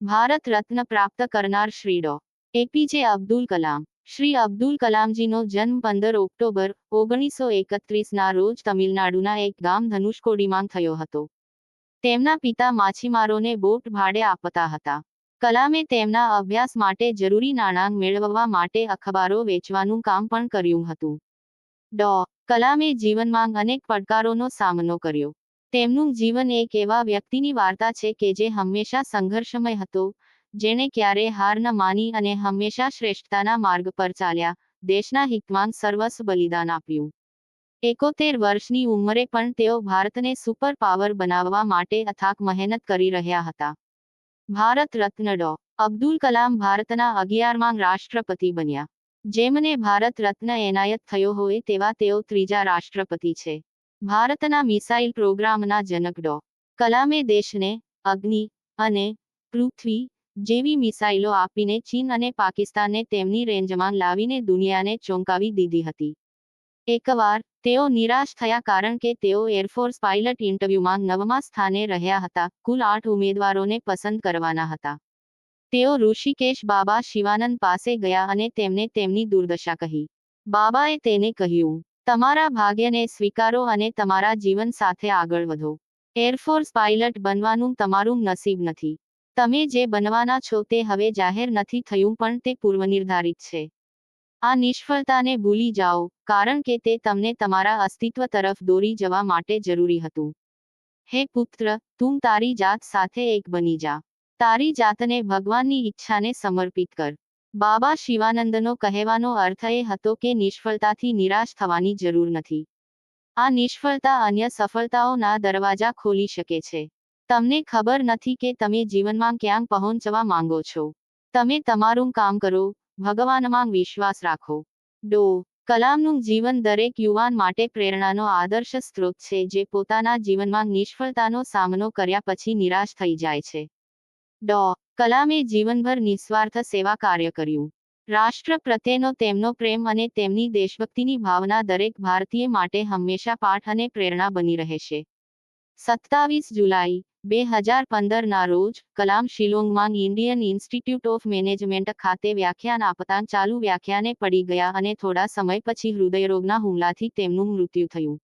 ભારત રત્ન પ્રાપ્ત કરનાર શ્રી ડો. એપીજે અબ્દુલ કલામ. શ્રી અબ્દુલ કલામજીનો જન્મ પંદર ઓક્ટોબર ઓગણીસો એકત્રીસના રોજ તમિલનાડુના એક ગામ ધનુષકોડીમાં થયો હતો. તેમના પિતા માછીમારોને બોટ ભાડે આપતા હતા. કલામે તેમના અભ્યાસ માટે જરૂરી નાણાં મેળવવા માટે અખબારો વેચવાનું કામ પણ કર્યું હતું. ડો. કલામે જીવનમાં અનેક પડકારોનો સામનો કર્યો. તેમનું જીવન એક એવા વ્યક્તિની વાર્તા છે કે જે હંમેશા સંઘર્ષમય હતો, જેણે ક્યારે હાર ન માની અને હંમેશા શ્રેષ્ઠતાના માર્ગ પર ચાલ્યા, દેશના હિતમાં સર્વસ્વ બલિદાન આપ્યું. એકોતેર વર્ષની ઉંમરે પણ તેઓ ભારતને સુપર પાવર બનાવવા માટે અથાક મહેનત કરી રહ્યા હતા. ભારત રત્ન ડો. અબ્દુલ કલામ ભારતના અગિયારમાં રાષ્ટ્રપતિ બન્યા. જેમને ભારત રત્ન એનાયત થયો હોય તેવા તેઓ ત્રીજા રાષ્ટ્રપતિ છે. ભારતના મિસાઇલ પ્રોગ્રામના જનક ડો. કલામે દેશને, અગ્નિ અને પૃથ્વી જેવી મિસાઇલો આપીને ચીન અને પાકિસ્તાનને તેમની રેન્જમાં લાવીને દુનિયાને ચોંકાવી દીધી હતી. એકવાર તેઓ નિરાશ થયા કારણ કે તેઓ એરફોર્સ પાયલટ ઇન્ટરવ્યુમાં નવમા સ્થાને રહ્યા હતા, કુલ આઠ ઉમેદવારોને પસંદ કરવાના હતા. તેઓ ઋષિકેશ બાબા શિવાનંદ પાસે ગયા અને તેમને તેમની દુર્દશા કહી. બાબાએ તેને કહ્યું તમારા ભાગ્યને સ્વીકારો અને તમારા જીવન સાથે આગળ વધો. એરફોર્સ પાયલટ બનવાનું તમારું નસીબ નથી. તમે જે બનવાના છો તે હવે જાહેર નથી થયું પણ તે પૂર્વનિર્ધારિત છે. આ નિષ્ફળતાને ભૂલી જાઓ, કારણ કે તે તમને તમારા અસ્તિત્વ તરફ દોરી જવા માટે જરૂરી હતું. હે પુત્ર, તું તારી જાત સાથે એક બની જા. તારી જાતને ભગવાનની ઈચ્છાને સમર્પિત કર. બાબા શિવાનંદનો કહેવાનો અર્થ એ હતો કે નિષ્ફળતાથી નિરાશ થવાની જરૂર નથી. આ નિષ્ફળતા અન્ય સફળતાઓના દરવાજા ખોલી શકે છે. તમને ખબર નથી કે તમે જીવનમાં ક્યાંક પહોંચવા માંગો છો. તમે તમારું કામ કરો, ભગવાનમાં વિશ્વાસ રાખો. ડો. કલામનું જીવન દરેક યુવાન માટે પ્રેરણાનો આદર્શ સ્ત્રોત છે જે પોતાના જીવનમાં નિષ્ફળતાનો સામનો કર્યા પછી નિરાશ થઈ જાય છે. ડો. કલામે જીવનભર નિસ્વાર્થ સેવા કાર્ય કર્યું. રાષ્ટ્ર પ્રત્યેનો તેમનો પ્રેમ અને તેમની દેશભક્તિની ભાવના દરેક ભારતીય માટે હંમેશા પાઠ અને પ્રેરણા બની રહેશે. સત્તાવીસ જુલાઈ, બે હજાર પંદરના રોજ, કલામ શિલોંગમાં ઇન્ડિયન ઇન્સ્ટિટ્યૂટ ઓફ મેનેજમેન્ટ ખાતે વ્યાખ્યાન આપતા ચાલુ વ્યાખ્યાને પડી ગયા અને થોડા સમય પછી હૃદયરોગના હુમલાથી તેમનું મૃત્યુ થયું.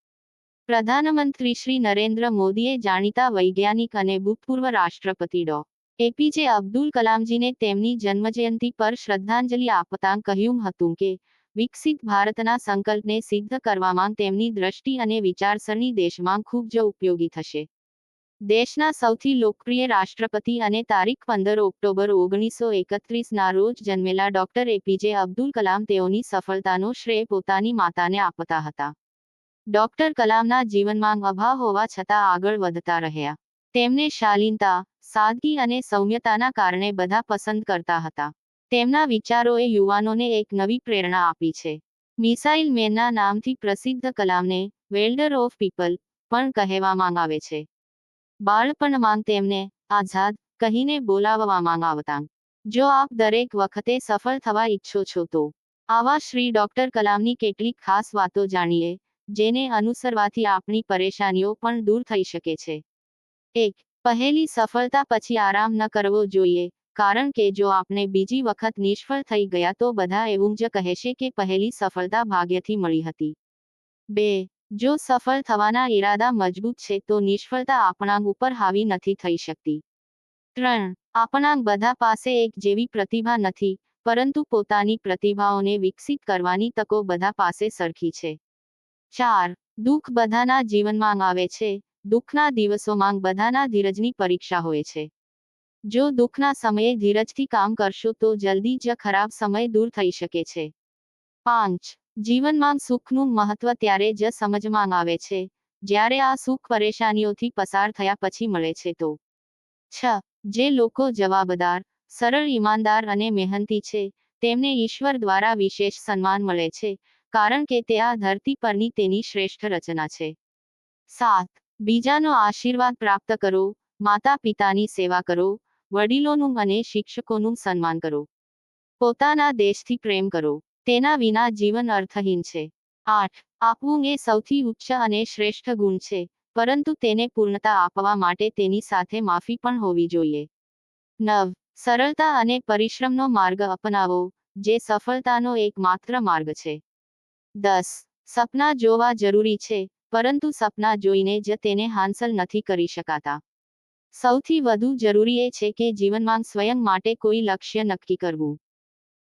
પ્રધાનમંત્રી શ્રી નરેન્દ્ર મોદીએ જાણીતા વૈજ્ઞાનિક અને ભૂતપૂર્વ રાષ્ટ્રપતિ ડો. એપીજે અબ્દુલ કલામજીને તેમની જન્મજયંતિ પર શ્રદ્ધાંજલિ આપતા કહ્યું હતું કે, વિકસિત ભારતના સંકલ્પને સિદ્ધ કરવામાં તેમની દ્રષ્ટિ અને વિચારસરણી દેશમાં ખૂબ જ ઉપયોગી થશે. દેશના સૌથી લોકપ્રિય રાષ્ટ્રપતિ અને તારીખ પંદર ઓક્ટોબર ઓગણીસો એકત્રીસના રોજ જન્મેલા ડોક્ટર એપીજે અબ્દુલ કલામ તેઓની સફળતાનો શ્રેય પોતાની માતાને આપતા હતા. ડોક્ટર કલામના જીવનમાં અભાવ હોવા છતાં આગળ વધતા રહ્યા. તેમને શાલીનતા, સાદગી અને સૌમ્યતાના કારણે બધા પસંદ કરતા હતા. તેમના વિચારોએ યુવાનોને એક નવી પ્રેરણા આપી છે. મિસાઇલ મેનના નામથી પ્રસિદ્ધ કલામને વેલ્ડર ઓફ પીપલ પણ કહેવામાં આવે છે. બાળપણમાં તેમને આઝાદ કહીને બોલાવવામાં આવતા. જો આપ દરેક વખતે સફળ થવા ઈચ્છો છો તો. આવા શ્રી ડોક્ટર કલામની કેટલીક ખાસ વાતો જાણીએ, જેને અનુસરવાથી આપણી પરેશાનીઓ પણ દૂર થઈ શકે છે. એક, પહેલી સફળતા પછી આરામ ન કરવો જોઈએ, કારણ કે જો આપણે બીજી વખત નિષ્ફળ થઈ ગયા તો બધા એવું જ કહેશે કે પહેલી સફળતા ભાગ્યથી મળી હતી. બે, જો સફળ થવાના ઈરાદા મજબૂત છે તો નિષ્ફળતા આપણા ઉપર હાવી નથી થઈ શકતી. ત્રણ, આપણા બધા પાસે એક જેવી પ્રતિભા નથી, પરંતુ પોતાની પ્રતિભાઓને વિકસિત કરવાની તકો બધા પાસે સરખી છે. ચાર, દુઃખ બધાના જીવનમાં આવે છે દુઃખના દિવસોમાં બધાના ધીરજની પરીક્ષા હોય છે. જો દુઃખના સમયે ધીરજથી કામ કરશો તો જલ્દી જ ખરાબ સમય દૂર થઈ શકે છે. પાંચ. જીવનમાં સુખનું મહત્વ ત્યારે જ સમજમાં આવે છે, જ્યારે આ સુખ પરેશાનીઓથી પસાર થયા પછી મળે છે તો. છ. જે લોકો જવાબદાર, સરળ, ઈમાનદાર અને મહેનતી છે, તેમને ઈશ્વર દ્વારા વિશેષ સન્માન મળે છે, કારણ કે તે આ ધરતી પરની તેની શ્રેષ્ઠ રચના છે. સાત. બીજાનો આશીર્વાદ પ્રાપ્ત કરો માતા પિતાની સેવા કરો, વડીલોનું અને શિક્ષકોનું સન્માન કરો. પોતાના દેશથી પ્રેમ કરો. તેના વિના જીવન અર્થહીન છે. આઠ, આપવું એ સૌથી ઉચ્ચ અને શ્રેષ્ઠ ગુણ છે, પરંતુ તેને પૂર્ણતા આપવા માટે તેની સાથે માફી પણ હોવી જોઈએ. નવ, સરળતા અને પરિશ્રમનો માર્ગ અપનાવો, જે સફળતાનો એકમાત્ર માર્ગ છે. દસ, સપના જોવા જરૂરી છે પરંતુ સપના જોઈને જ તેને હાંસલ નથી કરી શકાતા. સૌથી વધુ જરૂરી એ છે કે જીવનમાં સ્વયં માટે કોઈ લક્ષ્ય નક્કી કરવું.